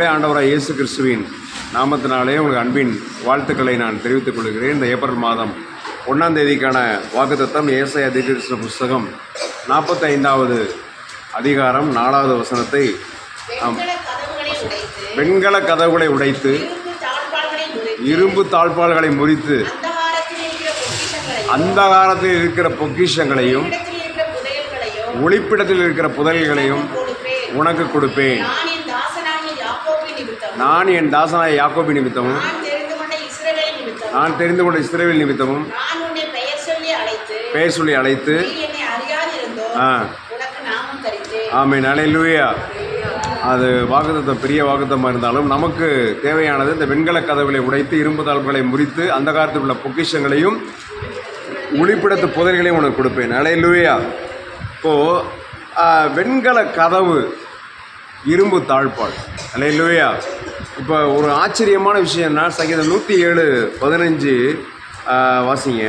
அருமையானவர்களே ஆண்டவராக இயேசு கிறிஸ்துவின் நாமத்தினாலே உங்களுக்கு அன்பின் வாழ்த்துக்களை நான் தெரிவித்துக் கொள்கிறேன் இந்த ஏப்ரல் மாதம் ஒன்றாம் தேதிக்கான வாக்குத்தத்தம் ஏசாயா தீர்க்கதரிசன புஸ்தகம் நாற்பத்தைந்தாவது அதிகாரம் நாலாவது வசனத்தை. வெண்கல கதவுகளை உடைத்து இரும்பு தாழ்பால்களை முறித்து அந்தகாரத்தில் இருக்கிற பொக்கிஷங்களையும் ஒளிப்பிடத்தில் இருக்கிற புதல்களையும் உனக்கு கொடுப்பேன் நான் என் தாசனாகிய யாக்கோபின் நிமித்தம் நான் என் தாசனாய யாக்கோபி நிமித்தமும் நான் தெரிந்து கொண்ட இஸ்ரவேல் நிமித்தமும் பெயர் சொல்லி அழைத்து ஆ. ஆமே நலையிலுவையா அது வாக்குத்தத்தம் பெரிய வாக்குத்தமாக இருந்தாலும் நமக்கு தேவையானது இந்த வெண்கல கதவுகளை உடைத்து இரும்பு தாழ்வுகளை முறித்து அந்த காலத்தில் உள்ள பொக்கிஷங்களையும் ஒளிப்பிடத்து புதல்களையும் உனக்கு கொடுப்பேன். நலையிலுவையா இப்போது வெண்கல கதவு இரும்பு தாழ்பாள். நலையிலுவையா இப்போ ஒரு ஆச்சரியமான விஷயம் என்ன சங்கீதம் நூற்றி ஏழு பதினஞ்சு வாசிங்க.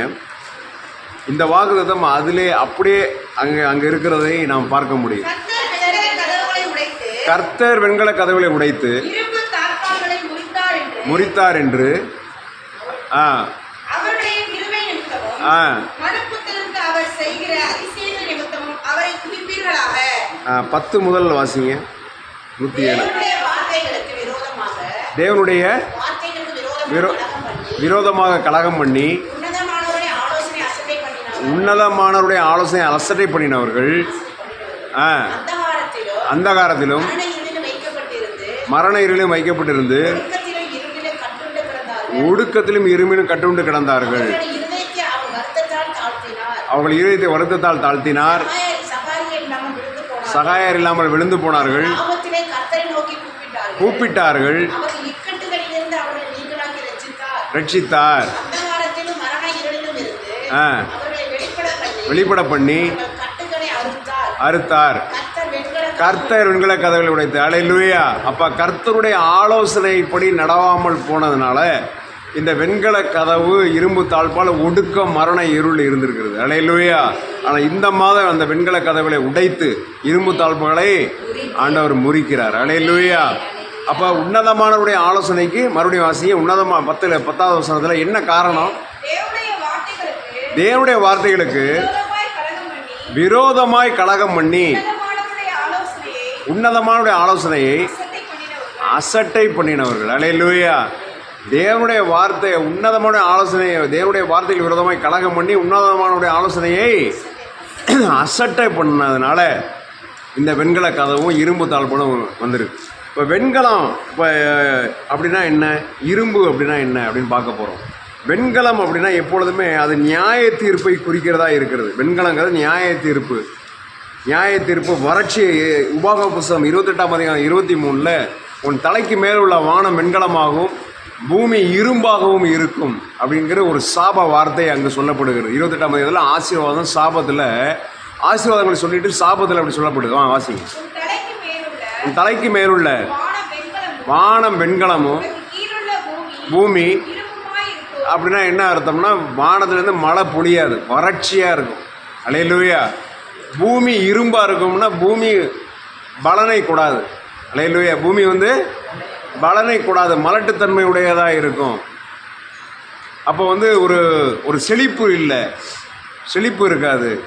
இந்த வாக்குதம் அதிலே அப்படியே அங்கே அங்கே இருக்கிறதை நாம் பார்க்க முடியும். கர்த்தர் வெண்கல கதவுகளை உடைத்து முறித்தார் என்று. ஆ. ஆ. பத்து முதல் வாசிங்க. நூற்றி ஏழு தேவனுடைய விரோ விரோதமாக கலகம் பண்ணி உன்னதமானவருடைய ஆலோசனை அலசட்டை பண்ணினவர்கள் அந்தகாரத்திலும் மரண இருளிலும் வைக்கப்பட்டிருந்து ஒடுக்கத்திலும் இருமிலும் கட்டுண்டு கிடந்தார்கள். அவர்கள் இருதயத்தை வருத்தத்தால் தாழ்த்தினார். சகாயர் இல்லாமல் விழுந்து போனார்கள். கூப்பிட்டார்கள் கூப்பிட்டார்கள் அவர் இக்கட்டுகளிலிருந்து அவர்களை நீங்களாக்கி ரட்சித்தார். ஆ. வெளிப்பட பண்ணி அறுத்தார். அறுத்தார். கர்த்தர் வெண்கல கர்த்தர் வெண்கல கதவுகளை உடைத்து அலையிலுவையா அப்ப கர்த்தருடைய ஆலோசனைப்படி நடவாமல் போனதுனால இந்த வெண்கல கதவு இரும்பு தாழ்பால் ஒடுக்க மரண இருள் இருந்திருக்கிறது. அலையிலுவையா ஆனால் இந்த மாதம் அந்த வெண்கல கதவுகளை உடைத்து இரும்பு தாழ்ப்புகளை ஆண்டவர் முறிக்கிறார். அலையிலுவையா அப்போ உன்னதமானவருடைய ஆலோசனைக்கு மறுபடியும் வாசிங்க. உன்னதமாக பத்தில் பத்தாவது வசனத்தில் என்ன காரணம்? தேவனுடைய வார்த்தைகளுக்கு விரோதமாய் கலகம் பண்ணி உன்னதமானுடைய ஆலோசனையை அசட்டை பண்ணினவர்கள். பண்ணினவர்கள். அலையிலுவையா தேவனுடைய வார்த்தை உன்னதமான ஆலோசனையை தேவனுடைய வார்த்தைக்கு விரோதமாய் கலகம் பண்ணி உன்னதமானுடைய ஆலோசனையை அசட்டை பண்ணதுனால இந்த வெண்கல கதவும் இரும்பு தாழ்படம் வந்திருக்கு. இப்போ வெண்கலம் இப்போ அப்படின்னா என்ன? இரும்பு அப்படின்னா என்ன அப்படின்னு பார்க்க போகிறோம் வெண்கலம் அப்படின்னா எப்பொழுதுமே அது நியாய தீர்ப்பை குறிக்கிறதா இருக்கிறது. வெண்கலங்கிறது நியாய தீர்ப்பு. நியாய தீர்ப்பு வறட்சி உபாக புஸ்தகம் இருபத்தெட்டாம் அதிகாரம் இருபத்தி மூணில் உன் தலைக்கு மேல் உள்ள வானம் வெண்கலமாகவும் பூமி இரும்பாகவும் இருக்கும் அப்படிங்கிற ஒரு சாப வார்த்தை அங்கே சொல்லப்படுகிறது. இருபத்தெட்டாம் அதிகாரத்தில் ஆசீர்வாதம் சாபத்தில் ஆசீர்வாதங்களை சொல்லிட்டு சாபத்தில் அப்படி சொல்லப்படுது. ஆ வாசிங்க. உன் தலைக்கு மேலுள்ள வானம் வெண்கலமும் பூமி அப்படின்னா என்ன அர்த்தம்னா வானத்துலேருந்து மழை பொழியாது வறட்சியாக இருக்கும். அலையிலுவையா பூமி இரும்பாக இருக்கும்னா பூமி பலனை கூடாது. அலையிலுவையா பூமி வந்து பலனை கூடாது மலட்டுத்தன்மை உடையதாக இருக்கும். அப்போ வந்து ஒரு ஒரு செழிப்பு இல்லை. செழிப்பு இருக்காது.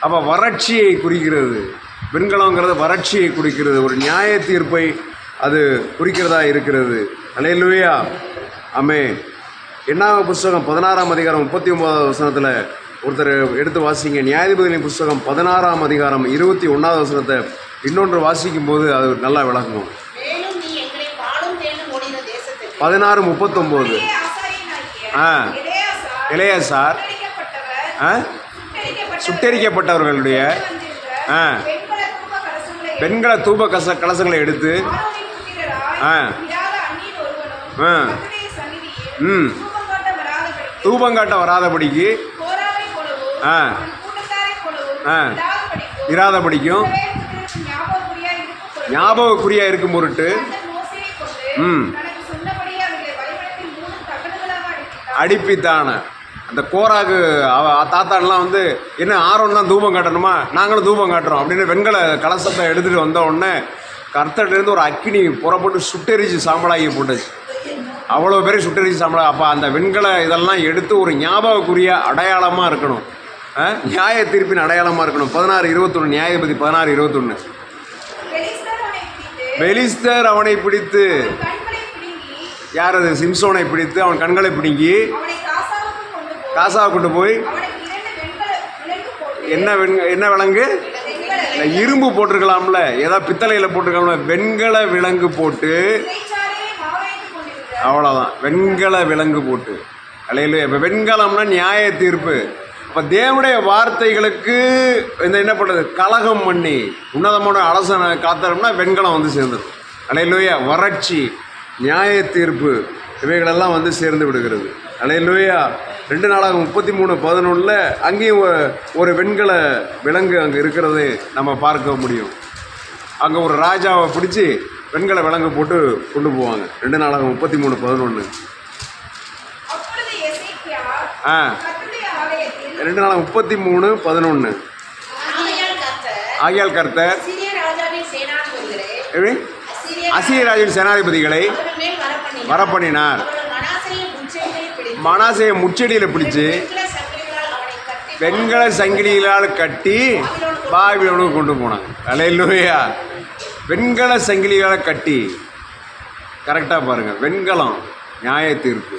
அப்போ வறட்சியை குறிக்கிறது. வெண்கலங்கிறது வறட்சியை குறிக்கிறது. ஒரு நியாய தீர்ப்பை அது குறிக்கிறதா இருக்கிறது. அலையிலுவையா அமே என்ன புஸ்தகம் பதினாறாம் அதிகாரம் முப்பத்தி ஒன்பதாவது வசனத்தில் ஒருத்தர் எடுத்து வாசிங்க. நியாயாதிபதிகளின் புஸ்தகம் பதினாறாம் அதிகாரம் இருபத்தி ஒன்றாவது வசனத்தை இன்னொன்று வாசிக்கும் போது அது நல்லா விளங்கும். பதினாறு முப்பத்தொம்போது. ஆ. இளையசார் சுட்டெரிக்கப்பட்டவர், ஆ. சுட்டெரிக்கப்பட்டவர். சுட்டெரிக்கப்பட்டவர்களுடைய. ஆ. வெண்கல தூப கச கலசங்களை எடுத்து ஆ. ஆ. ம். தூபங்காட்ட வராதபடிக்கு ஆ. ஆ. இராதபடிக்கும் ஞாபகக்குறியாய் இருக்கும் பொருட்டு ம். அடிப்பித்தான அந்த கோராகு அவ தாத்தான்லாம் வந்து என்ன ஆர்வம் தான் தூபம் காட்டணுமா? நாங்களும் தூபம் காட்டுறோம். அப்படின்னு வெண்கல கலசத்தை எடுத்துகிட்டு வந்த உடனே கர்த்தர்லேருந்து ஒரு அக்கினி புறப்பட்டு சுட்டெரிச்சு சாம்பலாகி போட்டுச்சு. அவ்வளோ பேர் சுட்டெரிச்சு சாம்பலா அப்போ அந்த வெண்கல இதெல்லாம் எடுத்து ஒரு ஞாபகக்குரிய அடையாளமாக இருக்கணும். நியாய தீர்ப்பின் அடையாளமாக இருக்கணும். பதினாறு இருபத்தொன்று நியாயபதி பதினாறு இருபத்தொன்று பெலிஸ்தர் அவனை பிடித்து பிடித்து யார் அது? சிம்சோனை பிடித்து அவன் கண்களை பிடுங்கி அவனை காசாவுக்கு கொண்டு போய் காசாவை கொண்டு போய் என்ன வெண் என்ன விலங்கு? இரும்பு போட்டிருக்கலாம்ல. ஏதாவது பித்தளையில் போட்டிருக்கலாம்ல. வெண்கல விலங்கு போட்டு அவ்வளோதான் வெண்கல விலங்கு போட்டு. அலையில இப்போ வெண்கலம்னா நியாய தீர்ப்பு. அப்போ தேவனுடைய வார்த்தைகளுக்கு இந்த என்ன பண்ணுறது கலகம் பண்ணி. உன்னதமான அலசனை காத்தோம்னா வெண்கலம் வந்து சேர்ந்துடும் அலையிலோயா. வறட்சி. நியாய தீர்ப்பு. இவைகளெல்லாம் வந்து சேர்ந்து விடுகிறது. அலையிலோயா. ரெண்டு நாளாக முப்பத்தி மூணு பதினொன்றில் அங்கேயும் ஒரு- வெண்கல விலங்கு அங்கே இருக்கிறது நம்ம பார்க்க முடியும். அங்கே ஒரு ராஜாவை பிடிச்சி வெண்கல விலங்கு போட்டு கொண்டு போவாங்க. ரெண்டு நாளாக முப்பத்தி மூணு பதினொன்று ஆ. ரெண்டு நாளாக முப்பத்தி மூணு பதினொன்று ஆகையால் கர்த்தர் அசீரிய ராஜாவின் சேனாதிபதிகளே வரப்பண்ணினார். மனாசையை முச்செடியில் பிடிச்சி வெண்கல சங்கிலிகளால் கட்டி பாபிலோனுக்கு கொண்டு போனாங்க. அலையிலூயா. வெண்கல சங்கிலிகளால் கட்டி. கரெக்டாக பாருங்கள் வெண்கலம் நியாய தீர்ப்பு.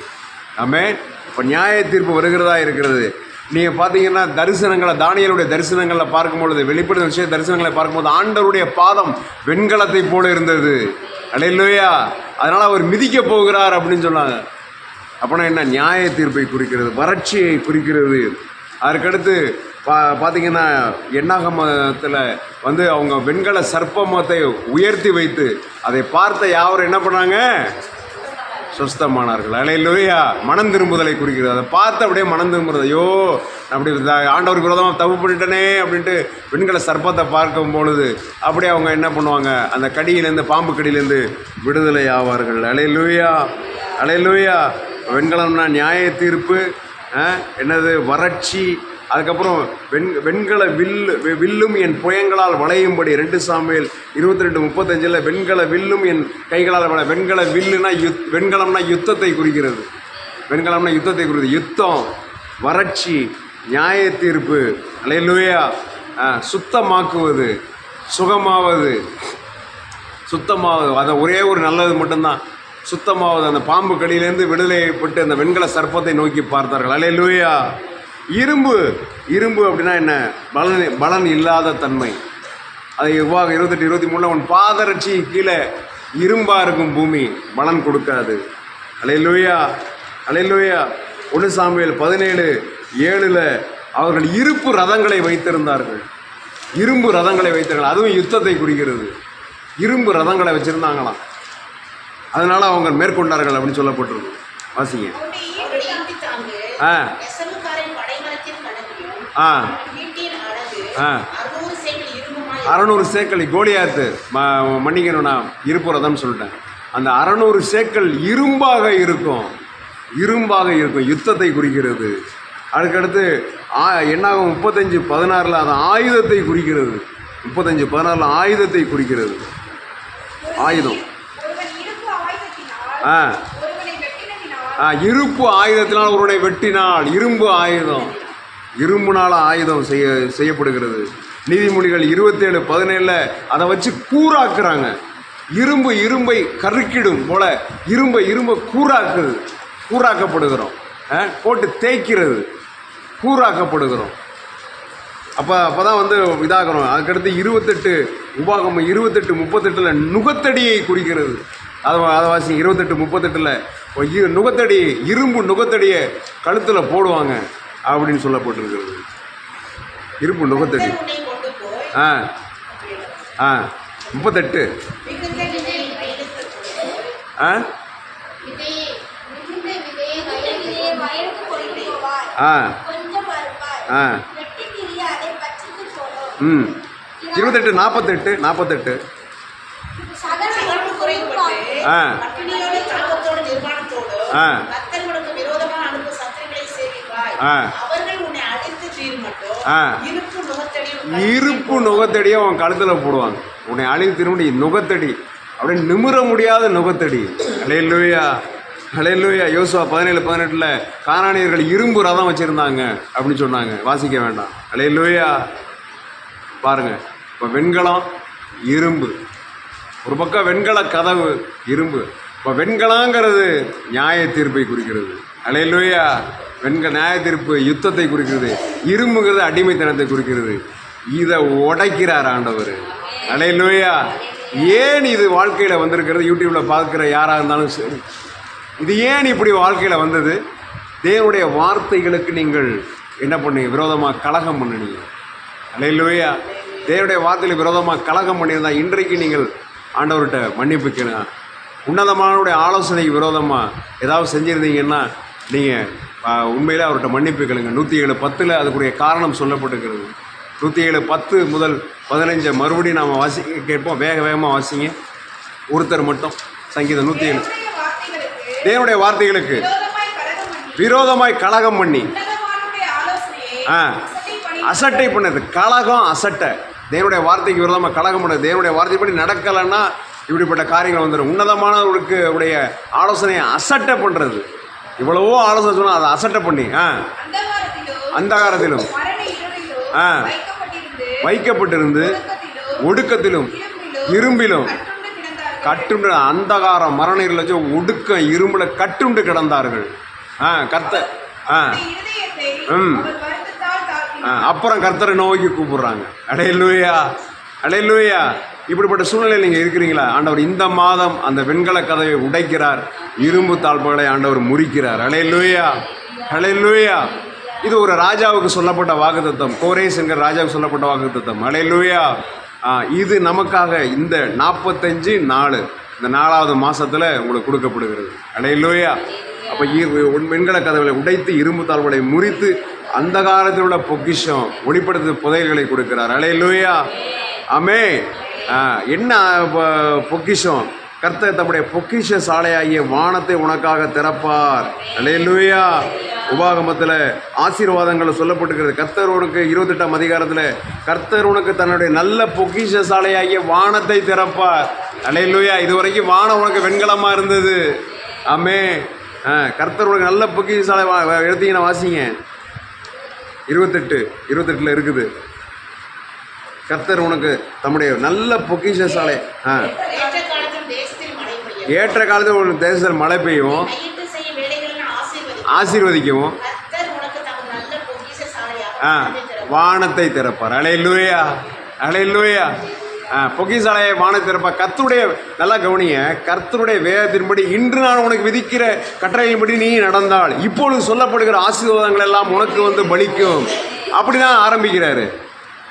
ஆமே. இப்போ நியாய தீர்ப்பு வருகிறதா இருக்கிறது. நீங்கள் பார்த்தீங்கன்னா தரிசனங்களை தானியலுடைய தரிசனங்களில் பார்க்கும்பொழுது வெளிப்படுத்த விஷய தரிசனங்களை பார்க்கும்போது ஆண்டவருடைய பாதம் வெண்கலத்தை போல இருந்தது. அலையிலோயா. அதனால் அவர் மிதிக்க போகிறார் அப்படின்னு சொன்னாங்க. அப்படின்னா என்ன நியாய தீர்ப்பை குறிக்கிறது வறட்சியை குறிக்கிறது? அதற்கடுத்து பா பார்த்தீங்கன்னா எண்ணாகமத்தில் வந்து அவங்க வெண்கல சர்ப்பமத்தை உயர்த்தி வைத்து அதை பார்த்த யாவரும் என்ன பண்ணாங்க? சுஸ்தமானார்கள். அலையிலோயா மனம் திரும்புதலை குறிக்கிறது. அதை பார்த்து அப்படியே மனம் திரும்புறது. ஐயோ அப்படி ஆண்டவருக்கு விரோதமாக தப்பு பண்ணிட்டனே அப்படின்ட்டு வெண்கல சர்ப்பத்தை பார்க்கும் பொழுது அப்படியே அவங்க என்ன பண்ணுவாங்க? அந்த கடியிலேருந்து பாம்பு கடியிலேருந்து விடுதலை ஆவார்கள். அலையிலூயா அலையிலூயா. வெண்கலம்னா நியாய தீர்ப்பு என்னது வறட்சி அதுக்கப்புறம் வெண் வெண்கல வில்லு வில்லும் என் புயங்களால் வளையும்படி ரெண்டு சாமியில் இருபத்தி ரெண்டு முப்பத்தஞ்சில் வெண்கல வில்லும் என் கைகளால் வள வெண்கல வில்லுனா யுத் வெண்கலம்னா யுத்தத்தை குறிக்கிறது. வெண்கலம்னா யுத்தத்தை குறிக்கிறது. யுத்தம் வறட்சி நியாய தீர்ப்பு அலையிலுவையா சுத்தமாக்குவது சுகமாவது சுத்தமாவது. அதை ஒரே ஒரு நல்லது மட்டும்தான். சுத்தமாவது அந்த பாம்பு கடியிலேருந்து விடுதலைப்பட்டு அந்த வெண்கல சர்ப்பத்தை நோக்கி பார்த்தார்கள். அலே லூயா இரும்பு. இரும்பு அப்படின்னா என்ன? பலன் பலன் இல்லாத தன்மை. அதை எவ்வாறு இருபத்தெட்டு இருபத்தி மூணில் உன் பாதரட்சி கீழே இரும்பாக இருக்கும் பூமி பலன் கொடுக்காது. அலே லூயா அலே லூயா ஒன்று சாமியல் பதினேழு ஏழில் அவர்கள் இருப்பு ரதங்களை வைத்திருந்தார்கள். இரும்பு ரதங்களை வைத்தார்கள் அதுவும் யுத்தத்தை குறிக்கிறது. இரும்பு ரதங்களை வச்சுருந்தாங்களாம். அதனால் அவங்க மேற்கொண்டார்கள் அப்படின்னு சொல்லப்பட்டிருக்கு. வாசிங்க. ஆ. ஆ. ஆ. அறநூறு சேக்கல் கோலியாத்து ம மன்னிக்கணும் நான் சொல்லிட்டேன். அந்த அறநூறு சேக்கல் இரும்பாக இருக்கும். இரும்பாக இருக்கும். யுத்தத்தை குறிக்கிறது. அதுக்கடுத்து ஆ என்னாகும்? முப்பத்தஞ்சு பதினாறில் அது ஆயுதத்தை குறிக்கிறது. முப்பத்தஞ்சு பதினாறில் ஆயுதத்தை குறிக்கிறது. ஆயுதம். ஆ. ஆ, இருப்பு ஆயுதத்தினால் ஒருவனை வெட்டினால் இரும்பு ஆயுதம். இரும்புனால ஆயுதம் செய்ய செய்யப்படுகிறது. நீதிமொழிகள் இருபத்தேழு பதினேழில் அதை வச்சு கூறாக்குறாங்க. இரும்பு இரும்பை கருக்கிடும் போல இரும்பை இரும்பை கூறாக்குது. கூறாக்கப்படுகிறோம். ஆ, போட்டு தேய்க்கிறது. கூறாக்கப்படுகிறோம். அப்போ அப்போ தான் வந்து இதாகிறோம் அதுக்கடுத்து இருபத்தெட்டு உபாகம் இருபத்தெட்டு முப்பத்தெட்டில் நுகத்தடியை குறிக்கிறது. அதை அதை வாசி இருபத்தெட்டு முப்பத்தெட்டில் நுகத்தடி இரும்பு நுகத்தடியை கழுத்தில் போடுவாங்க அப்படின்னு சொல்லப்பட்டிருக்கிறது. இரும்பு நுகத்தடி. ஆ ஆ முப்பத்தெட்டு. ஆ? ஆ. ஆ. ம். இருபத்தெட்டு நாற்பத்தெட்டு நாற்பத்தெட்டு இருப்பு நுகத்தடியை உன் கழுத்தில் போடுவாங்க. உன்னை அழித்திரும்படி நுகத்தடி. அப்படியே நிமிர முடியாத நுகத்தடி. அலையலூயா அலையலூயா யோசுவா பதினேழு பதினெட்டில் காணானியர்கள் இரும்பு ரதம் வச்சுருந்தாங்க அப்படின்னு சொன்னாங்க. வாசிக்க வேண்டாம். அலையலூயா பாருங்க. இப்போ வெண்கலம் இரும்பு. ஒரு பக்கம் வெண்கல கதவு இரும்பு. இப்போ வெண்கலாங்கிறது நியாய தீர்ப்பை குறிக்கிறது. அலையிலோயா வெண்க நியாய தீர்ப்பு யுத்தத்தை குறிக்கிறது. இரும்புங்கிறது அடிமைத்தனத்தை குறிக்கிறது. இதை உடைக்கிறார் ஆண்டவர். அலையிலோயா ஏன் இது வாழ்க்கையில் வந்திருக்கிறது? யூடியூப்பில் பார்க்குற யாராக இருந்தாலும் சரி. இது ஏன் இப்படி வாழ்க்கையில் வந்தது? தேவனுடைய வார்த்தைகளுக்கு நீங்கள் என்ன பண்ணீங்க? விரோதமாக கலகம் பண்ணுனீங்க. அலையிலோயா தேவனுடைய வார்த்தையில் விரோதமாக கலகம் பண்ணியிருந்தால் இன்றைக்கு நீங்கள் ஆண்டவர்கிட்ட மன்னிப்பு கேளுங்க. உன்னதமானவருடைய ஆலோசனைக்கு விரோதமாக ஏதாவது செஞ்சுருந்தீங்கன்னா நீங்கள் உண்மையிலே அவர்கிட்ட மன்னிப்பு கேளுங்க. நூற்றி ஏழு பத்தில் அதுக்குரிய காரணம் சொல்லப்பட்டிருக்கிறது. நூற்றி ஏழு பத்து முதல் பதினஞ்சை மறுபடியும் நாம் வாசி கேட்போம். வேக வேகமாக வாசிங்க. ஒருத்தர் மட்டும். சங்கீதம் நூற்றி ஏழு தேவனுடைய வார்த்தைகளுக்கு விரோதமாய் கலகம் பண்ணி ஆ. அசட்டை பண்ணி அசட்டை பண்ணது. கலகம் அசட்டை. தேவனுடைய வார்த்தைக்கு விரோதமாக கலகம் பண்ணது தேவனுடைய வார்த்தைப்படி நடக்கலைன்னா இப்படிப்பட்ட காரியங்கள் வந்துடும். உன்னதமானவர்களுக்கு உடைய ஆலோசனையை அசட்டை பண்ணுறது இவ்வளவோ ஆலோசனை சொன்னால் அதை அசட்டை பண்ணி ஆ. அந்தகாரத்திலோ அந்தகாரத்திலும் ஆ. வைக்கப்பட்டிருந்து வைக்கப்பட்டிருந்து ஒடுக்கத்திலோ ஒடுக்கத்திலும் இரும்பிலோ இரும்பிலும் கட்டுண்டு அந்தகாரம் மரண இருளச்சோ ஒடுக்கம் இரும்புல கட்டுண்டு கிடந்தார்கள். ஆ கத்த ஆ. ம். அவர் வருத்தத்தால் ஆ, தாக்கினார். அப்புறம் கர்த்தரை நோக்கி கூப்பிடுறாங்க. அடையலூயா அடையலூயா இப்படிப்பட்ட சூழ்நிலையில் நீங்கள் இருக்கிறீங்களா? ஆண்டவர் இந்த மாதம் அந்த வெண்கல கதவை உடைக்கிறார். இரும்பு தாழ்ப்புகளை ஆண்டவர் முறிக்கிறார். அடையலூயா அடையலூயா இது ஒரு ராஜாவுக்கு சொல்லப்பட்ட வாக்குத்தத்தம். கோரேஸ் என்கிற ராஜாவுக்கு சொல்லப்பட்ட வாக்குத்தத்தம். அடையலூயா இது நமக்காக இந்த நாற்பத்தஞ்சு நாலு இந்த நாலாவது மாதத்தில் உங்களுக்கு கொடுக்கப்படுகிறது. அடையலூயா அப்போ வெண்கல கதவுகளை உடைத்து இரும்பு தாழ்வுகளை முறித்து அந்த காலத்தில் உள்ள பொக்கிஷம் ஒளிப்படுத்து புதையல்களை கொடுக்கிறார். அலே லூயா அமே என்ன பொக்கிஷம்? கர்த்தர் தம்முடைய பொக்கிஷ சாலையாகிய வானத்தை உனக்காக திறப்பார். அலே லூயா உபாகமத்தில் ஆசீர்வாதங்கள் சொல்லப்பட்டுக்கிறது கர்த்தர் உனக்கு இருபத்தெட்டாம் அதிகாரத்தில் கர்த்தர் உனக்கு தன்னுடைய நல்ல பொக்கிஷ சாலையாகிய வானத்தை திறப்பார். அலையலூயா இதுவரைக்கும் வானம் உனக்கு வெண்கலமாக இருந்தது. ஆமே கர்த்தர் உனக்கு நல்ல பொக்கிஷ சாலை வா- எடுத்தீங்கன்னா வாசிங்க. இருபத்தெட்டு இருபத்தெட்டில் இருக்குது. கத்தர் உனக்கு தம்முடைய நல்ல பொக்கிஷ சாலை ஆ. ஏற்ற காலத்தில் தேசத்தில் மழை பெய்யும் தேசத்தில் மழை பெய்யும். ஆசீர்வதிக்கவும். ஆ. வானத்தை திறப்பார். வானத்தை திறப்பார். அலையிலூயா. அலையிலூயா. பொக்கிசாலையை வானத்தை திறப்பார் கர்த்தருடைய நல்லா கவனிய கர்த்தருடைய வேதத்தின்படி இன்று நான் உனக்கு விதிக்கிற கட்டளையின்படி நீ நடந்தால் இப்பொழுது சொல்லப்படுகிற ஆசீர்வாதங்கள் எல்லாம் உனக்கு வந்து பலிக்கும். அப்படிதான் ஆரம்பிக்கிறாரு.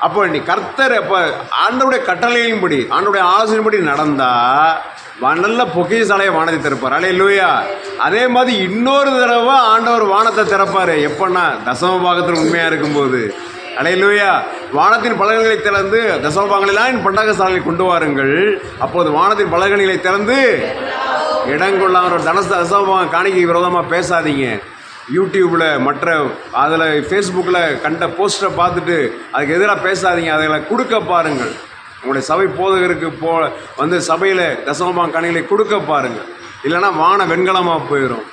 அப்போ நீ கர்த்தர் அப்போ ஆண்டவுடைய கட்டளையின்படி ஆண்டவுடைய ஆலோசனைப்படி நடந்தா நல்ல பொக்கிசாலையை வானத்தை திறப்பார். அலே லூயா அதே மாதிரி இன்னொரு தடவை ஆண்டவர் வானத்தை திறப்பார். எப்பன்னா தசம பாகத்தில் உண்மையாக இருக்கும்போது. அலே லூயா வானத்தின் பலகங்களை திறந்து தசம என் பண்டக சாலையில் கொண்டு வாருங்கள். அப்போது வானத்தின் பலகணிகளை திறந்து இடங்கொள்ளாமல் தனசு தசமபாகம் காணிக்கை விரோதமாக பேசாதீங்க. யூடியூப்பில் மற்ற அதில் ஃபேஸ்புக்கில் கண்ட போஸ்டரை பார்த்துட்டு அதுக்கு எதிராக பேசாதீங்க. அதில் கொடுக்க பாருங்கள். உங்களுடைய சபை போதகருக்கு போ வந்து சபையில் தசமபாகம் காணிகளை கொடுக்க பாருங்கள். இல்லைன்னா வான வெண்கலமாக போயிடும்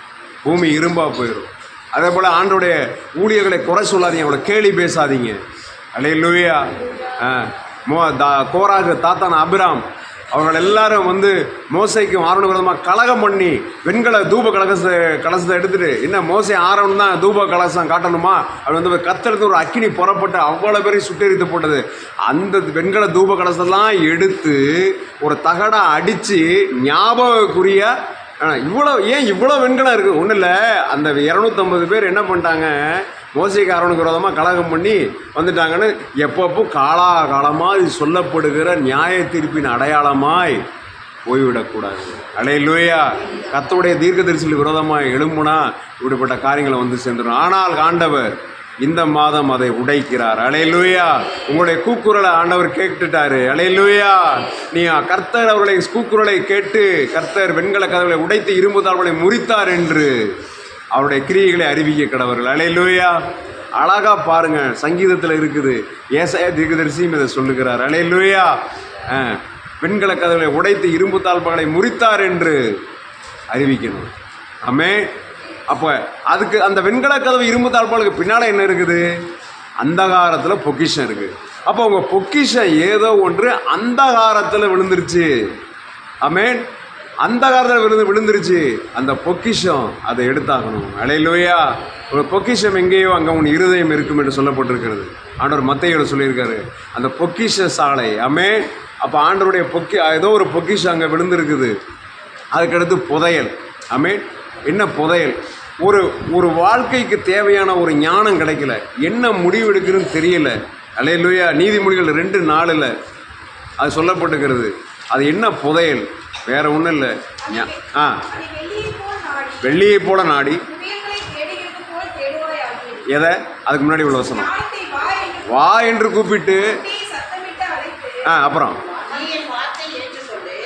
பூமி இரும்பாக போயிடும் அதே போல் ஆண்டுடைய ஊழியர்களை குறை சொல்லாதீங்க அவங்கள கேலி பேசாதீங்க. அலே லூயா மோ தா கோராகு தாத்தான அபிராம் அவர்கள் எல்லாரும் வந்து மோசைக்கும் ஆரோனுக்கு விரோதமாக கலகம் பண்ணி வெண்கல தூப கலகச கலசத்தை எடுத்துகிட்டு என்ன மோசை ஆரோன் தான் தூப கலசம் காட்டணுமா? அப்படி வந்து கத்தெடுத்து ஒரு அக்கினி புறப்பட்டு அவ்வளோ பேரையும் சுட்டெரித்து போட்டது. அந்த வெண்கல தூப கலசத்தெல்லாம் எடுத்து ஒரு தகடை அடித்து ஞாபகக்குரிய ஆனால் இவ்வளோ ஏன் இவ்வளோ வெண்கலம் இருக்குது ஒன்றும் இல்லை. அந்த இரநூத்தம்பது பேர் என்ன பண்ணிட்டாங்க? மோசைக்காரனுக்கு விரோதமாக கலகம் பண்ணி வந்துட்டாங்கன்னு எப்பப்போ காலா காலமாக இது சொல்லப்படுகிற நியாய தீர்ப்பின் அடையாளமாய் போய்விடக்கூடாது. அலையிலூயா. கத்தோடைய தீர்க்கதரிசிகளுக்கு விரோதமாக எழும்புனா இப்படிப்பட்ட காரியங்களை வந்து சேர்ந்துடும் ஆனால் ஆண்டவர் இந்த மாதம் அதை உடைக்கிறார். அலையலூயா. உங்களுடைய கூக்குரலை ஆண்டவர் கேட்டுட்டாரு. அலையலூயா. நீ கர்த்தர் அவர்களை கூக்குரலை கேட்டு கர்த்தர் வெண்கல கதவுகளை உடைத்து இரும்பு தாழ்வுகளை முறித்தார் என்று அவருடைய கிரியைகளை அறிவிக்க கடவர்கள். அலையலூயா. அழகா பாருங்கள் சங்கீதத்தில் இருக்குது. ஏசாயா தீர்க்கதரிசியும் இதை சொல்லுகிறார். அலையலூயா. வெண்கல கதவுகளை உடைத்து இரும்பு தாழ்பகளை முறித்தார் என்று அறிவிக்கணும். அமே அப்போ அதுக்கு அந்த வெண்கல கதவு இரும்பு தாழ்பாலுக்கு பின்னால் என்ன இருக்குது? அந்தகாரத்தில் பொக்கிஷம் இருக்குது அப்போ உங்கள் பொக்கிஷம் ஏதோ ஒன்று அந்தகாரத்தில் விழுந்துருச்சு. அமேன் அந்தகாரத்தில் விழுந்து விழுந்துருச்சு. அந்த பொக்கிஷம் அதை எடுத்தாகணும். அலையிலோயா. ஒரு பொக்கிஷம் எங்கேயோ அங்கே உன் இருதயம் இருக்கும் என்று சொல்லப்பட்டிருக்கிறது. ஆண்டவர் மத்தையோட சொல்லியிருக்காரு. அந்த பொக்கிஷ சாலை. அமே அப்போ ஆண்டவருடைய பொக்கி ஏதோ ஒரு பொக்கிஷம் அங்கே விழுந்திருக்குது. அதுக்கடுத்து புதையல். அமேன் என்ன புதையல்? ஒரு ஒரு வாழ்க்கைக்கு தேவையான ஒரு ஞானம் கிடைக்கல. என்ன முடிவு எடுக்கிறதுன்னு தெரியல. அலையலுயா நீதிமொழிகள் ரெண்டு நாளில் அது சொல்லப்பட்டிருக்கிறது. அது என்ன புதையல்? வேற ஒன்றும் இல்லை. ஆ. வெள்ளியை போல் நாடி. எதை? அதுக்கு முன்னாடி உள்ள வசனம். வா என்று கூப்பிட்டு ஆ அப்புறம்.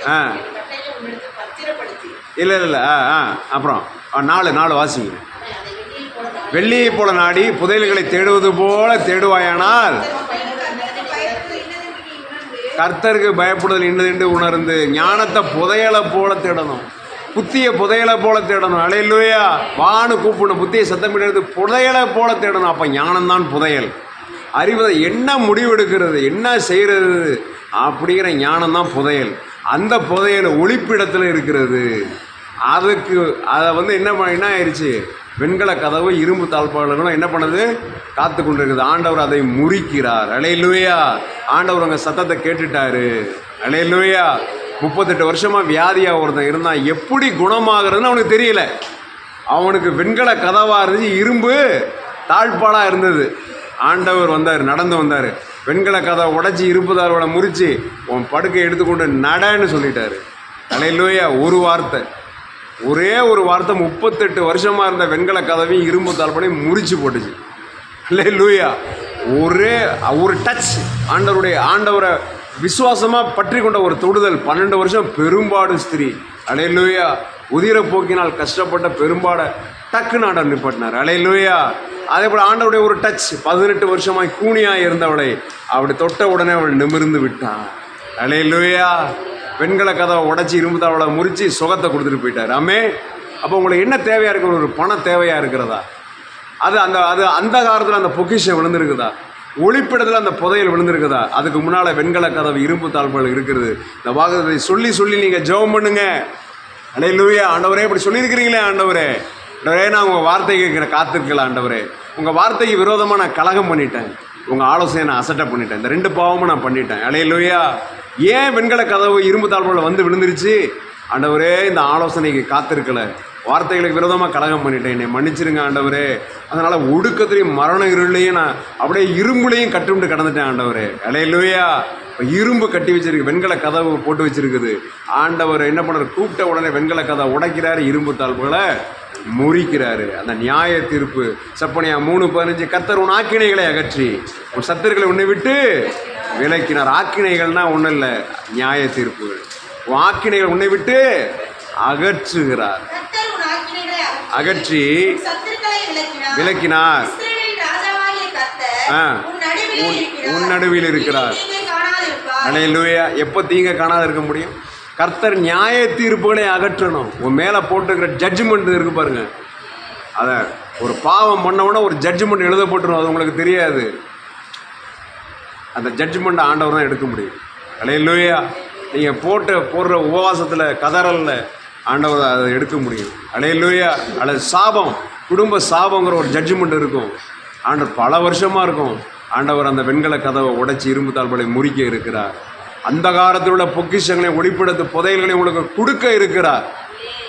ஆ. இல்லை இல்லை இல்லை. ஆ ஆ. அப்புறம் நாலு நாலு வாசிங்க. வெள்ளியை போல நாடி புதையல்களை தேடுவது போல தேடுவாயானால் கர்த்தருக்கு பயப்படுதல் இன்னதென்று உணர்ந்து ஞானத்தை புதையலை போல தேடணும். புத்திய புதையலை போல தேடணும். அலையிலுவையா வான்னு கூப்பிடணும். புத்தியை சத்தமிடுறது புதையலை போல தேடணும். அப்போ ஞானம்தான் புதையல். அறிவதை என்ன முடிவெடுக்கிறது? என்ன செய்கிறது? அப்படிங்கிற ஞானம் தான் புதையல். அந்த புதையல் ஒளிப்பிடத்தில் இருக்கிறது. அதுக்கு அதை வந்து என்ன என்ன ஆயிடுச்சு வெண்கல கதவு இரும்பு தாழ்பாளர்களும் என்ன பண்ணுது? காத்து கொண்டிருக்குது. ஆண்டவர் அதை முறிக்கிறார். அலையிலுவையா ஆண்டவர் அங்கே சத்தத்தை கேட்டுட்டாரு. அலையிலுவையா முப்பத்தெட்டு வருஷமாக வியாதியாக ஒருத்தன் இருந்தான். எப்படி குணமாகிறதுன்னு அவனுக்கு தெரியல. அவனுக்கு வெண்கல கதவாக இருந்துச்சு இரும்பு தாழ்பாலாக இருந்தது. ஆண்டவர் வந்தார் நடந்து வந்தார். வெண்கல கதை உடைச்சி இரும்பு முறித்து உன் படுக்கை எடுத்துக்கொண்டு நடன்னு சொல்லிட்டாரு. அலையிலோயா ஒரு வார்த்தை. ஒரே ஒரு வார்த்தை முப்பத்தெட்டு வருஷமாக இருந்த வெண்கல கதவையும் இரும்பு தாழ்பாலையும் முறிச்சு போட்டுச்சு. இல்லை லூயா ஒரே ஒரு டச் ஆண்டவருடைய ஆண்டவரை விசுவாசமாக பற்றி கொண்ட ஒரு தொடுதல். பன்னெண்டு வருஷம் பெரும்பாடு ஸ்திரீ. அலையலூயா உதிர போக்கினால் கஷ்டப்பட்ட பெரும்பாட டக்குன்னு ஆண்டவர் நிப்பாட்டினார். அலையலூயா. அதே போல் ஆண்டவுடைய ஒரு டச் பதினெட்டு வருஷமாய் கூனியாக இருந்தவளை அப்படி தொட்ட உடனே அவள் நிமிர்ந்து விட்டாள் அலையலூயா. பெண்களை கதவை உடைச்சி இரும்பு அவளை முறித்து சுகத்தை கொடுத்துட்டு போயிட்டார். ஆமே அப்போ உங்களுக்கு என்ன தேவையாக இருக்கிற ஒரு பண தேவையாக இருக்கிறதா? அது அந்த அது அந்த காலத்தில் அந்த பொக்கிஷம் விழுந்திருக்குதா? ஒளிப்பிடத்தில் அந்த புதையல் விழுந்திருக்குதா? அதுக்கு முன்னால் வெண்கல கதவு இரும்பு தாழ்வுகள் இருக்கிறது. இந்த வாகனத்தை சொல்லி சொல்லி நீங்கள் ஜெபம் பண்ணுங்கள் அலை லூயா ஆண்டவரே இப்படி சொல்லியிருக்கிறீங்களே ஆண்டவரே. ஆண்டவரே நான் உங்கள் வார்த்தைக்கு இருக்கிற காத்திருக்கல ஆண்டவரே. உங்கள் வார்த்தைக்கு விரோதமாக நான் கலகம் பண்ணிட்டேன். உங்கள் ஆலோசனையை நான் அசட்டை பண்ணிட்டேன். இந்த ரெண்டு பாவமும் நான் பண்ணிட்டேன். அலே லூயா ஏன் வெண்கல கதவு இரும்பு தாழ்பால் வந்து விழுந்துருச்சு? ஆண்டவரே இந்த ஆலோசனைக்கு காத்திருக்கலை. வார்த்தைகளுக்கு விரோதமாக கலகம் பண்ணிட்டேன். என்னை மன்னிச்சிருங்க ஆண்டவரே. அதனால் ஒடுக்கத்திலையும் மரண இருளையும் நான் அப்படியே இரும்புலையும் கட்டுண்டு கடந்துட்டேன் ஆண்டவரே. அலையிலுவையா இப்போ இரும்பு கட்டி வச்சிருக்கு வெண்கல கதவு போட்டு வச்சிருக்குது. ஆண்டவர் என்ன பண்ணுறாரு கூப்பிட்ட உடனே வெண்கல கதவை உடைக்கிறாரு இரும்பு தாழ்வுகளை முறிக்கிறாரு. அந்த நியாய தீர்ப்பு. சப்பனியா மூணு பதினஞ்சு கத்தர் உன் ஆக்கினைகளை அகற்றி. உன் சத்துருக்களை உன்னை விட்டு விலக்கினார். ஆக்கினைகள்னா ஒன்றும் இல்லை நியாய தீர்ப்புகள் உன் ஆக்கினைகள் உன்னை விட்டு அகற்றுகிறார். அகற்றி ஆ. உன் நடுவிலே இருக்கிறார். உன் லூயா எப்போ தீங்க காணாத இருக்க முடியும்? கர்த்தர் நியாய தீர்ப்புகளை அகற்றணும். உன் மேலே போட்டுக்கிற ஜட்ஜ்மெண்ட் இருக்கு பாருங்க. அதை ஒரு பாவம் பண்ண உடனே ஒரு ஜட்ஜ்மெண்ட் எழுதப்பட்டுரும் அது உங்களுக்கு தெரியாது. அந்த ஜட்ஜ்மெண்ட் ஆண்டவர் தான் எடுக்க முடியும். அலையிலுவையா நீங்கள் போட்டு போடுற உபவாசத்தில் கதறலில் ஆண்டவர் அதை எடுக்க முடியும். அலையிலுவையா அல்லது சாபம் குடும்ப சாபங்கிற ஒரு ஜட்ஜ்மெண்ட் இருக்கும். ஆண்டர் பல வருஷமாக இருக்கும். ஆண்டவர் அந்த வெண்கல கதவை உடைச்சி இரும்பு தாழ்பலை முறிக்க இருக்கிறார். அந்த காலத்தில் உள்ள பொக்கிஷங்களை ஒளிப்படுத்த புதையல்களை உங்களுக்கு கொடுக்க இருக்கிறார்.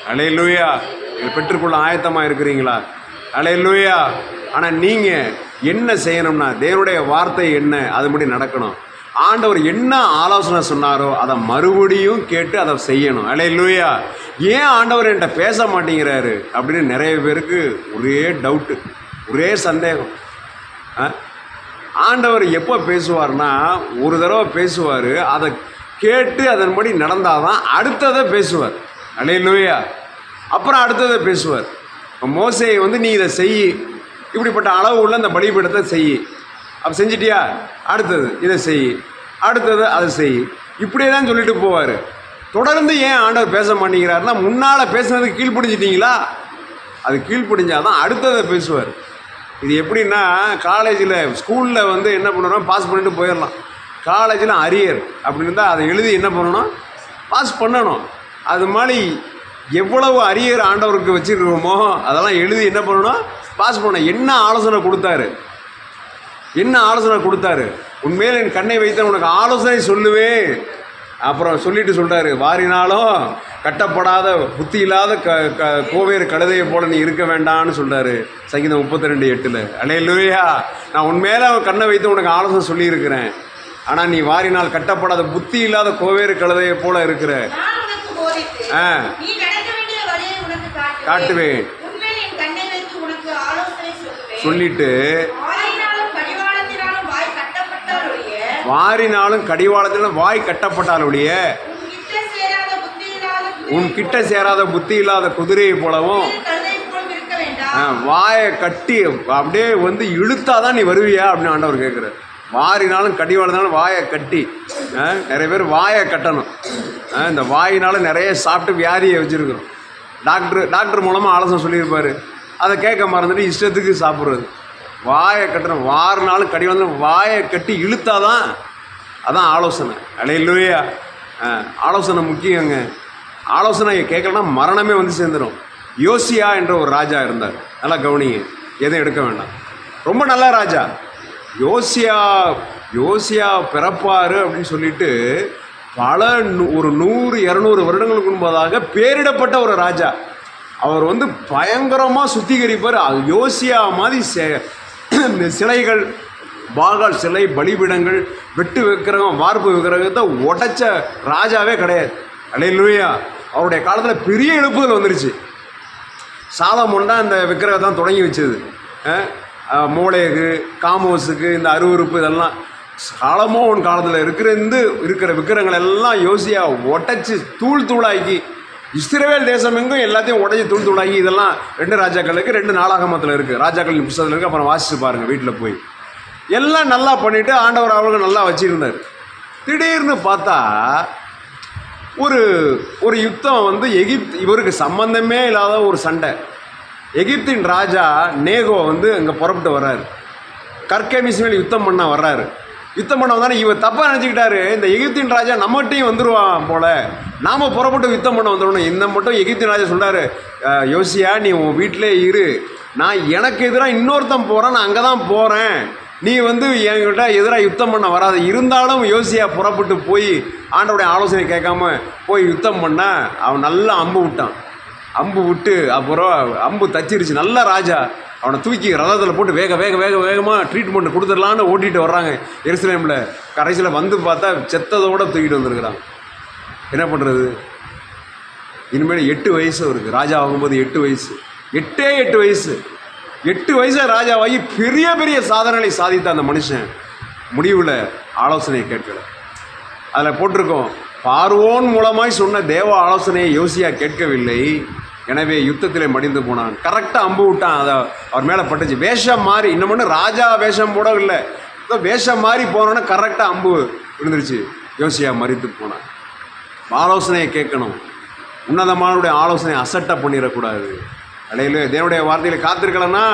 லூயா நீங்கள் பெற்றுக்கொள்ள ஆயத்தமாக இருக்கிறீங்களா? அலையிலுவையா ஆனால் நீங்கள் என்ன செய்யணும்னா தேவனுடைய வார்த்தை என்ன அதுபடி நடக்கணும். ஆண்டவர் என்ன ஆலோசனை சொன்னாரோ அதை மறுபடியும் கேட்டு அதை செய்யணும். அலையிலுவையா ஏன் ஆண்டவர் என்கிட்ட பேச மாட்டேங்கிறாரு? அப்படின்னு நிறைய பேருக்கு ஒரே டவுட்டு ஒரே சந்தேகம். ஆ? ஆண்டவர் எப்போ பேசுவார்னா ஒரு தடவை பேசுவார் அதை கேட்டு அதன்படி நடந்தாதான் அடுத்ததை பேசுவார். அலையிலுவையா அப்புறம் அடுத்ததை பேசுவார். மோசையை வந்து நீ இதை செய். இப்படிப்பட்ட அளவு உள்ள அந்த பலிபீடத்தை செய். அப்போ செஞ்சிட்டியா? அடுத்தது இதை செய். அடுத்தது அதை செய். இப்படியே தான் சொல்லிட்டு போவார். தொடர்ந்து ஏன் ஆண்டவர் பேச மாட்டேங்கிறாருன்னா முன்னால் பேசுனதுக்கு கீழ்ப்பிடிஞ்சிட்டிங்களா? அது கீழ்ப்பிடிஞ்சாதான் அடுத்ததை பேசுவார். இது எப்படின்னா காலேஜில் ஸ்கூலில் வந்து என்ன பண்ணணும் பாஸ் பண்ணிட்டு போயிடலாம். காலேஜில் அரியர் அப்படின்னு இருந்தால் அதை எழுதி என்ன பண்ணணும்? பாஸ் பண்ணணும். அது மாதிரி எவ்வளவு அரியர் ஆண்டவருக்கு வச்சுருக்கோமோ அதெல்லாம் எழுதி என்ன பண்ணணும்? பாஸ் பண்ண என்ன ஆலோசனை கொடுத்தாரு? என்ன ஆலோசனை கொடுத்தாரு? உண்மையில் என் கண்ணை வைத்த உனக்கு ஆலோசனை சொல்லுவேன். அப்புறம் சொல்லிட்டு சொல்றாரு வாரினாலும் கட்டப்படாத புத்தி இல்லாத க க கோவேறு கழுதையை போல நீ இருக்க வேண்டாம்னு சொல்றாரு சங்கீதம் முப்பத்தி ரெண்டு எட்டில். அலையலுயா நான் உண்மையில அவன் கண்ணை வைத்து உனக்கு ஆலோசனை சொல்லியிருக்கிறேன். ஆனால் நீ வாரினால் கட்டப்படாத புத்தி இல்லாத கோவேறு கழுதையை போல இருக்கிற. ஆ. காட்டுவேன். காட்டுவேன். உண்மையில் என் கண்ணை வைத்து உனக்கு ஆலோசனை சொல்லுவேன் சொல்லிட்டு ஆயினாலும் கடிவாளத்தினாலும் வாய் கட்டப்பட்டால் ஒழிய வாரினாலும் கடிவாளத்திலும் வாய் கட்டப்பட்டால் ஒழிய உன் கிட்ட சேராத புத்தி இல்லாத குதிரையை போலவும் வாயை கட்டி அப்படியே வந்து இழுத்தாதான் நீ வருவியா அப்படின்னு ஆண்டவர் கேட்குறாரு வாரினாலும் கடி வாழ்ந்தாலும் வாயை கட்டி நிறைய பேர் வாயை கட்டணும். இந்த வாயினால நிறைய சாப்பிட்டு வியாதியை வச்சுருக்கிறோம். டாக்டர் டாக்டர் மூலமாக ஆலோசனை சொல்லியிருப்பாரு. அதை கேட்க மறந்துட்டு இஷ்டத்துக்கு சாப்பிட்றது. வாயை கட்டணும் வாரினாலும் கடி வந்து வாயை கட்டி இழுத்தாதான் அதான் ஆலோசனை. அலையில்லையா ஆலோசனை முக்கியங்க. ஆலோசனை கேட்கலன்னா மரணமே வந்து சேர்ந்துடும் யோசியா என்ற ஒரு ராஜா இருந்தார். நல்லா கவனிங்க. எதுவும் எடுக்க வேண்டாம். ரொம்ப நல்ல ராஜா. யோசியா யோசியா பிறப்பாரு அப்படின்னு சொல்லிட்டு பல நூ- ஒரு நூறு இரநூறு வருடங்களுக்கு முன்பதாக பேரிடப்பட்ட ஒரு ராஜா. அவர் வந்து பயங்கரமாக சுத்திகரிப்பார். அது யோசியா மாதிரி சே இந்த சிலைகள் பாகால் சிலை பலிபீடங்கள் வெட்டு விக்கிரகம் வார்ப்பு விக்கிரகத்தை உடைச்ச ராஜாவே கிடையாது. அலையிலுவையா அவருடைய காலத்தில் பெரிய எழுப்புகள் வந்துருச்சு. சாதம் தான் இந்த விக்கிரகத்தான் தொடங்கி வச்சது. மூளைக்கு காமோஸுக்கு இந்த அருவருப்பு இதெல்லாம். சாலமோன் காலத்தில் இருக்கிற இந்த இருக்கிற விக்கிரகங்கள் எல்லாம் யோசியாக உடச்சி தூள் தூளாக்கி இஸ்ரவேல் தேசம் எங்கும் எல்லாத்தையும் உடைச்சி துணி துணாகி இதெல்லாம் ரெண்டு ராஜாக்களுக்கு ரெண்டு நாளாகமத்தில் இருக்குது ராஜாக்கள் புஸ்தகத்தில் இருக்குது அப்புறம் வாசித்து பாருங்கள் வீட்டில் போய். எல்லாம் நல்லா பண்ணிவிட்டு ஆண்டவர் அவர்கள் நல்லா வச்சிருந்தார். திடீர்னு பார்த்தா ஒரு ஒரு யுத்தம் வந்து எகிப்த் இவருக்கு சம்பந்தமே இல்லாத ஒரு சண்டை. எகிப்தின் ராஜா நேகோ வந்து அங்கே புறப்பட்டு வர்றாரு. கற்கமிஸ் மேல் யுத்தம் பண்ண வர்றாரு. யுத்தம் பண்ண வந்தானே இவன் தப்பாக நினச்சிக்கிட்டாரு. இந்த எகிப்தின் ராஜா நம்மகிட்டையும் வந்துடுவான் போல. நாம புறப்பட்டு யுத்தம் பண்ண வந்துடணும் இந்த மட்டும் எகிப்தின் ராஜா சொல்கிறாரு யோசியா நீ உன் வீட்டிலே இரு. நான் எனக்கு எதிராக இன்னொருத்தன் போகிறேன் நான் அங்கே தான் போகிறேன் நீ வந்து என்கிட்ட எதிராக யுத்தம் பண்ண வராது. இருந்தாலும் யோசியா புறப்பட்டு போய் ஆண்டவுடைய ஆலோசனை கேட்காம போய் யுத்தம் பண்ண அவன் நல்லா அம்பு விட்டான். அம்பு விட்டு அப்புறம் அம்பு தச்சிருச்சு. நல்ல ராஜா. அவனை தூக்கி ரதத்தில் போட்டு வேக வேக வேக வேகமாக ட்ரீட்மெண்ட் கொடுத்துடலான்னு ஓட்டிகிட்டு வர்றாங்க. எருசலேமில் கடைசியில் வந்து பார்த்தா செத்ததோட தூக்கிட்டு வந்திருக்கிறான். என்ன பண்ணுறது இனிமேல் எட்டு வயசு அவருக்கு. ராஜா ஆகும்போது எட்டு வயசு. எட்டே எட்டு வயசு. எட்டு வயசு ராஜாவாகி பெரிய பெரிய சாதனைகளை சாதித்த அந்த மனுஷன். முடிவில் ஆலோசனையை கேட்கல. அதில் போட்டிருக்கோம் பார்வோன் மூலமாய் சொன்ன தேவ ஆலோசனையை யோசியா கேட்கவில்லை. எனவே யுத்தத்திலே மடிந்து போனான். கரெக்டாக அம்பு விட்டான். அதை அவர் மேலே பட்டுச்சு. வேஷம் மாறி இன்னும் ராஜா வேஷம் போட இல்லை வேஷம் மாறி போனோன்னே கரெக்டாக அம்பு விழுந்துருச்சு. யோசியா மறித்து போனான். ஆலோசனையை கேட்கணும். உன்னதமானுடைய ஆலோசனை அசட்டை பண்ணிடக்கூடாது. அடையில தேவனுடைய வார்த்தையில் காத்திருக்கலன்னா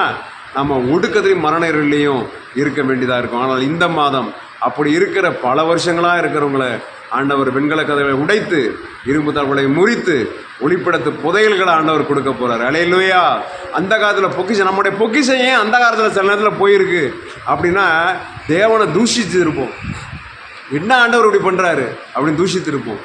நம்ம ஒடுக்கத்திலையும் மரண இருளையும் இருக்க வேண்டியதாக இருக்கும். ஆனால் இந்த மாதம் அப்படி இருக்கிற பல வருஷங்களாக இருக்கிறவங்கள ஆண்டவர் வெண்கல கதவை உடைத்து இரும்பு தகவலை முறித்து ஒளிப்படத்து புதையல்களை ஆண்டவர் கொடுக்க போகிறார் அலையிலுயா. அந்த காலத்தில் பொக்கிஷம் நம்முடைய பொக்கிஷம் ஏன் அந்த காலத்தில் சில நேரத்தில் போயிருக்கு? அப்படின்னா தேவனை தூஷித்து இருப்போம் என்ன ஆண்டவர் இப்படி பண்ணுறாரு அப்படின்னு தூஷித்து இருப்போம்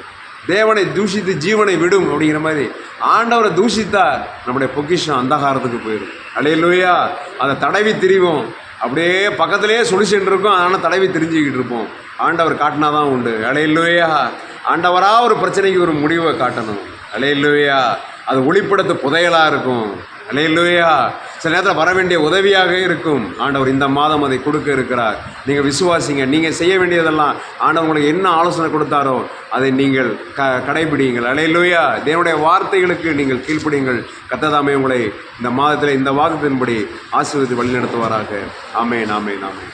தேவனை தூஷித்து ஜீவனை விடும் அப்படிங்கிற மாதிரி ஆண்டவரை தூஷித்தா நம்முடைய பொக்கிஷம் அந்தகாரத்துக்கு போயிடும் அலையிலோயா. அதை தடவி திரிவோம். அப்படியே பக்கத்துலேயே சொல்யூஷன் இருக்கும் அதனால் தடவி தெரிஞ்சுக்கிட்டு இருப்போம். ஆண்டவர் காட்டினாதான் உண்டு. அலையில்லையா ஆண்டவராக ஒரு பிரச்சனைக்கு ஒரு முடிவை காட்டணும். அலையில்லையா அது ஒளிப்படத்து புதையலாக இருக்கும். அலையில்லையா சில நேரத்தில் வர வேண்டிய உதவியாக இருக்கும். ஆண்டவர் இந்த மாதம் அதை கொடுக்க இருக்கிறார். நீங்கள் விசுவாசிங்க. நீங்கள் செய்ய வேண்டியதெல்லாம் ஆண்டவர் உங்களுக்கு என்ன ஆலோசனை கொடுத்தாரோ அதை நீங்கள் க கடைபிடிங்கள் அலையிலோயா. தேவனுடைய வார்த்தைகளுக்கு நீங்கள் கீழ்ப்பிடிங்கள் கத்ததாமே உங்களை இந்த மாதத்தில் இந்த வாக்குத்தின்படி ஆசீர்வதித்து வழிநடத்துவாராக. ஆமேன் ஆமேன் ஆமேன்.